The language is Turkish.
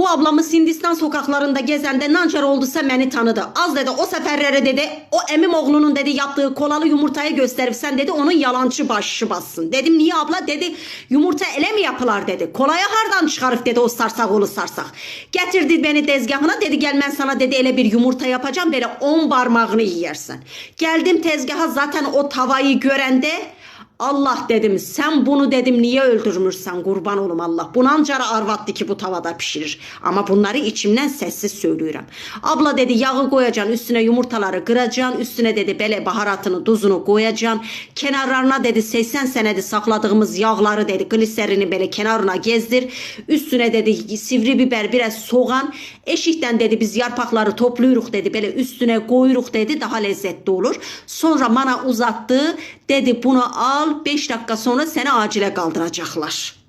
Bu ablamız Hindistan sokaklarında gezende nancar olduysa beni tanıdı. Az dedi o seferlere dedi o emim oğlunun dedi yaptığı kolalı yumurtayı gösterip sen dedi onun yalancı başı bassın. Dedim niye abla dedi yumurta ele mi yapılar dedi. Kolaya hardan çıkarıp dedi o sarsak oğlu sarsak. Getirdi beni tezgahına dedi gel ben sana dedi ele bir yumurta yapacağım böyle on parmağını yiyersen. Geldim tezgaha zaten o tavayı görende Allah dedim sen bunu dedim niye öldürmürsen kurban olum Allah. Bu nancara arvattı ki bu tavada pişirir. Ama bunları içimden sessiz söylüyorum. Abla dedi yağı koyacaksın üstüne yumurtaları kıracaksın. Üstüne dedi böyle baharatını tuzunu koyacaksın. Kenarlarına dedi 80 senedi sakladığımız yağları dedi gliserini böyle kenarına gezdir. Üstüne dedi sivri biber biraz soğan. Eşikten dedi biz yarpakları topluyoruz dedi böyle üstüne koyuruk dedi daha lezzetli olur. Sonra bana uzattı dedi bunu al 5 dakika sonra seni acile kaldıracaklar.